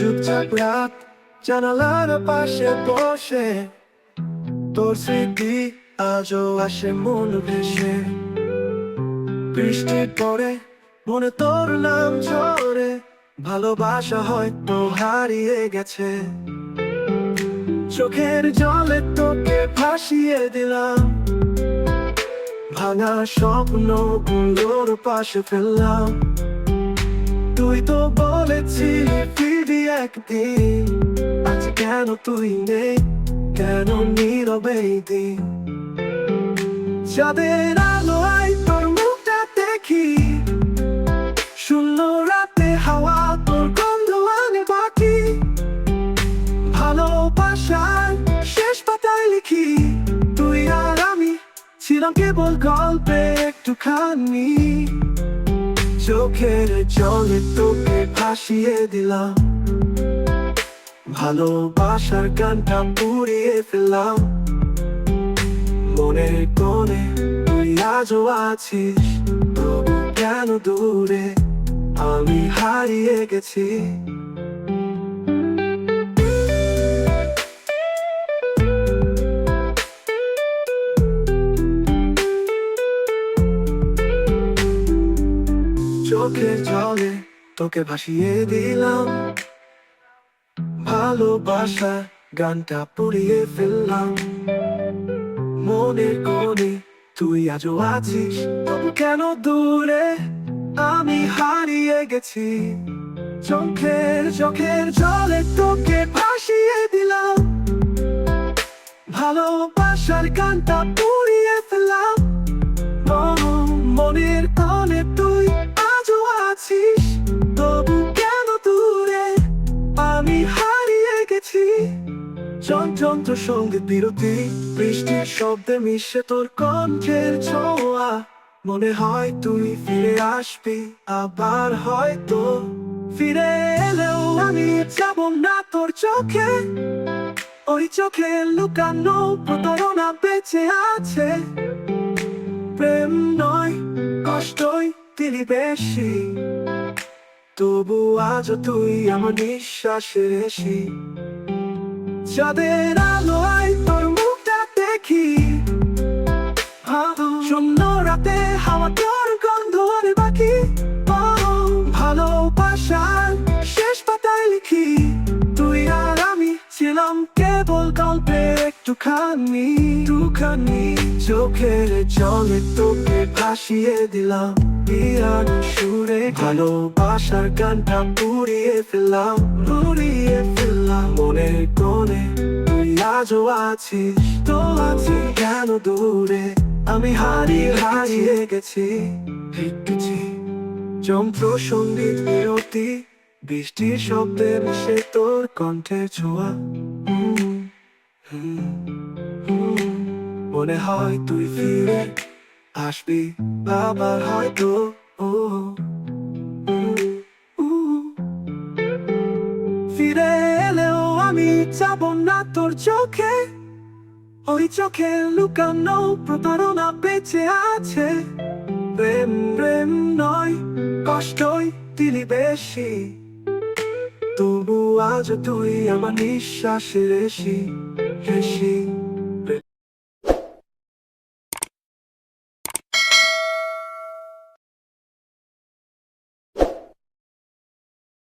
বৈশাখ রাত জানালার পাশে বসে। তোর স্মৃতি আজও আসে মন ভেসে। বৃষ্টি পরে মনে তোর নাম ঝরে। ভালোবাসা হয়তো হারিয়ে গেছে। চোখের জলে তোকে ভাসিয়ে দিলাম। ভাঙা স্বপ্নগুলোর পাশে ফেললাম। তুই তো ফিরবি একদিন আজ কেন তুই নেই কেন নীরবে দিন যাদের আলোয় তোর মুখটা দেখি শূন্য রাতে হাওয়া তোর গন্ধ আনে বাকি ভালোবাসার শেষ পাতায় লিখি তুই আর আমি ছিলাম কেবল গল্পে একটুখানি চোখের জলে তোকে ভাসিয়ে দিলাম। ভালোবাসার গানটা পুড়িয়ে ফেললাম। মনের কোণে তুই আজও আছিস কেন দূরে আমি হারিয়ে গেছি? চোখের জলে তোকে ভাসিয়ে দিলাম। ভালোবাসা গানটা পুড়িয়ে ফেললাম। মনের কোণে তুই আজও আছিস কেন দূরে? আমি হারিয়ে গেছি। চোখের চোখের জলে তোকে ভাসিয়ে দিলাম। ভালোবাসার গানটা সংগীত বিরতি, বৃষ্টির শব্দে মিশে তোর কণ্ঠের ছোঁয়া। মনে হয় তুই ফিরে আবার হয়তো ফিরে এলেও আমি না তোর চোখে। ওই চোখে লুকানো প্রতারণা বেঁচে আছে। প্রেম নয়, কষ্টই তিনি বেশি। তবু আজ তুই আমার নিঃশ্বাসে এসি যাদের আলোয় তোর মুখটা দেখি। একটুখানি একটুখানি চোখের জলে তোকে ভাসিয়ে দিলাম। বিরাট সুরে ভালোবাসার গানটা পুড়িয়ে ফেললাম পুড়িয়ে ফেললাম। মনের কোণে তুই আজও আছিস, তো আছি কেন দূরে? আমি হারিয়ে হারিয়ে গেছি গেছি যন্ত্র সংগীত বিরতি, বৃষ্টির শব্দে মিশে তোর কণ্ঠের ছোঁয়া। মনে হয় তুই ফিরে আসবি আবার হয়তো, ও। ফিরে এলেও আমি যাব না তোর চোখে। ওই চোখে লুকানো প্রতারণা বেঁচে আছে। প্রেম প্রেম নয়, কষ্টই দিলি বেশি। তবু আজ তুই আমার নিঃশ্বাসের এসি 任性。